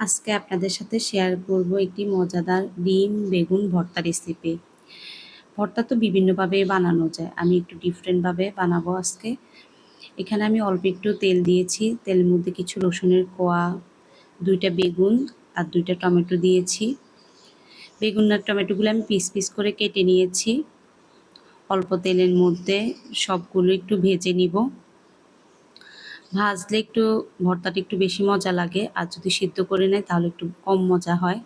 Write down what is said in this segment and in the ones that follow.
আজকে আপনাদের সাথে শেয়ার করব একটি মজাদার ডিম বেগুন ভর্তা রেসিপি ভর্তা তো বিভিন্নভাবে বানানো যায়, আমি একটু ডিফারেন্টভাবে বানাবো আজকে। এখানে আমি অল্প একটু তেল দিয়েছি, তেলের মধ্যে কিছু রসুনের কোয়া, দুইটা বেগুন আর দুইটা টমেটো দিয়েছি। বেগুন আর টমেটোগুলো আমি পিস পিস করে কেটে নিয়েছি। অল্প তেলের মধ্যে সবগুলো একটু ভেজে নিব। ভাজলে একটু ভর্তাটা একটু বেশি মজা লাগে, আর যদি সিদ্ধ করে নেয় তাহলে একটু কম মজা হয়।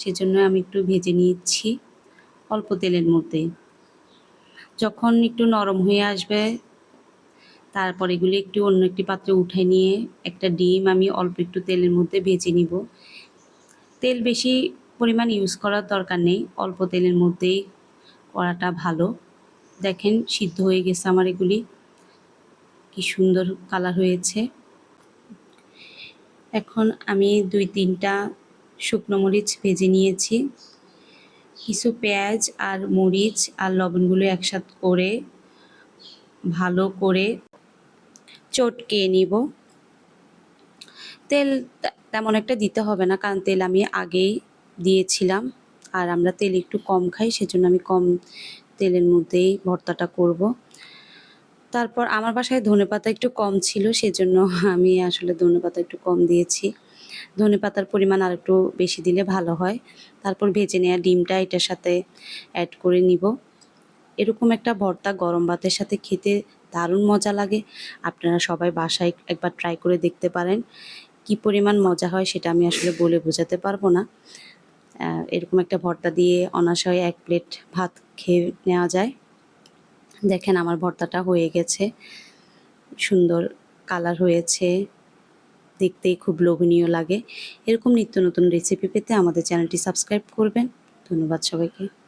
সেজন্য আমি একটু ভেজে নিচ্ছি অল্প তেলের মধ্যে। যখন একটু নরম হয়ে আসবে, তারপর এগুলি একটু অন্য একটি পাত্রে উঠে নিয়ে একটা ডিম আমি অল্প একটু তেলের মধ্যে ভেজে নিব। তেল বেশি পরিমাণ ইউজ করার দরকার নেই, অল্প তেলের মধ্যেই করাটা ভালো। দেখেন সিদ্ধ হয়ে গেছে আমার এগুলি। কি সুন্দর কালার হয়েছে। এখন আমি দুই তিনটা শুকনো মরিচ ভেজে নিয়েছি। কিছু পেঁয়াজ আর মরিচ আর লবণগুলো একসাথ করে ভালো করে চটকে নিব। তেল তেমন একটা দিতে হবে না, কারণ তেল আমি আগেই দিয়েছিলাম। আর আমরা তেল একটু কম খাই, সেজন্য আমি কম তেলের মধ্যেই ভর্তাটা করব। তারপর আমার বাসায় ধনে পাতা একটু কম ছিল, সেজন্য আমি আসলে ধনে পাতা একটু কম দিয়েছি। ধনে পাতার পরিমাণ আর একটু বেশি দিলে ভালো হয়। তারপর ভেজে নেওয়া ডিমটা এটার সাথে অ্যাড করে নিব। এরকম একটা ভর্তা গরম ভাতের সাথে খেতে দারুণ মজা লাগে। আপনারা সবাই বাসায় একবার ট্রাই করে দেখতে পারেন। কি পরিমাণ মজা হয় সেটা আমি আসলে বলে বোঝাতে পারব না। এরকম একটা ভর্তা দিয়ে অনাশয় এক প্লেট ভাত খেয়ে নেওয়া যায়। দেখেন আমার ভর্তাটা হয়ে গেছে। সুন্দর কালার হয়েছে। দেখতেই খুব লোভনীয় লাগে। এরকম নিত্য নতুন রেসিপি পেতে আমাদের চ্যানেলটি সাবস্ক্রাইব করবেন। ধন্যবাদ সবাইকে।